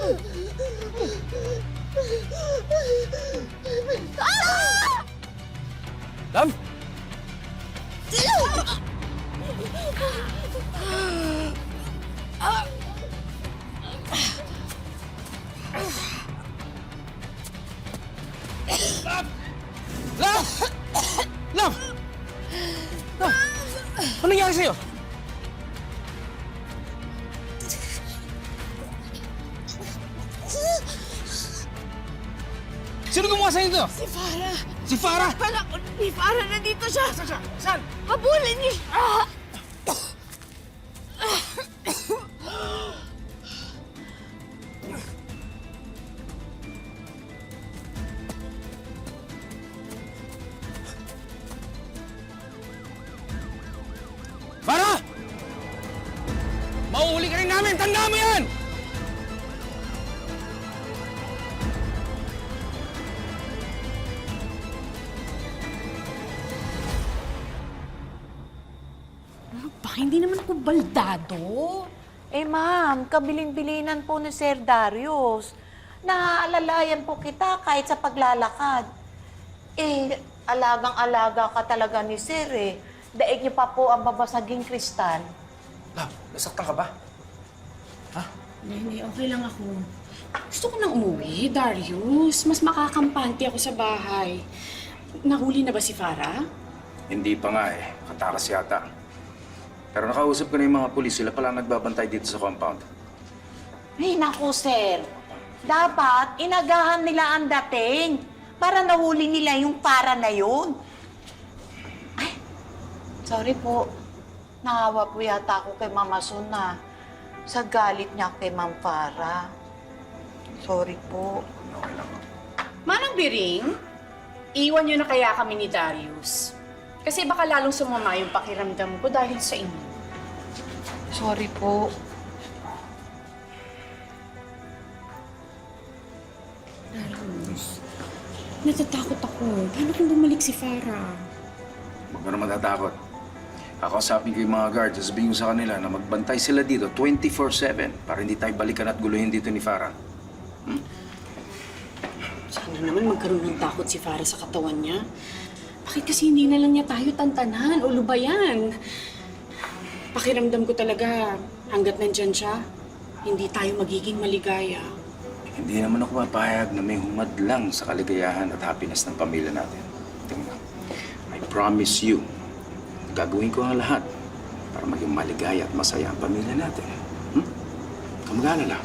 Love? Love! Love! Love! Love! Ano nangyari sa'yo? Sino gumawa sa'yo ito? Si Farah! Si Farah! Pala, ni Farah nandito siya! Saan siya? Saan? Habulin niyo! Ah! Farah! Mauuli ka rin namin! Tanda mo yan! Baka hindi naman ako baldado. Eh ma'am, kabiling-bilinan po ni Sir Darius. Naaalalayan po kita kahit sa paglalakad. Eh, alagang-alaga ka talaga ni Sir eh. Daig niyo pa po ang babasaging kristal. Love, nasaktan ka ba? Hindi, hindi. Okay lang ako. Gusto ko nang umuwi, Darius. Mas makakampante ako sa bahay. Nahuli na ba si Farah? Hindi pa nga eh. Katakas yata. Pero nakausap ko na yung mga pulis. Sila pala nagbabantay dito sa compound. Ay, naku, Sir. Dapat inagahan nila ang dating para nahuli nila yung para na yun. Ay, sorry po. Nahawa po yata ako kay Mama Suna sa galit niya kay Ma'am Farah. Sorry po. Okay lang. Manang Biring, iwan niyo na kaya kami ni Darius. Kasi baka lalong sumama yung pakiramdam ko dahil sa inyo. Sorry po. Darius, natatakot ako. Paano kung bumalik si Farah? Huwag ka na matatakot. Kakausapin ko yung mga guards. Sasabihin ko sa kanila na magbantay sila dito 24-7 para hindi tayo balikan at guluhin dito ni Farah. Sana naman magkaroon ng takot si Farah sa katawan niya. Bakit kasi hindi na lang niya tayo tantanan o lubayan? Pakiramdam ko talaga, hanggat nandyan siya, hindi tayo magiging maligaya. Hindi naman ako papayag na may humadlang sa kaligayahan at happiness ng pamilya natin. Tingnan. I promise you, gagawin ko ang lahat para maging maligaya at masaya ang pamilya natin. Hmm? Kamag-alala.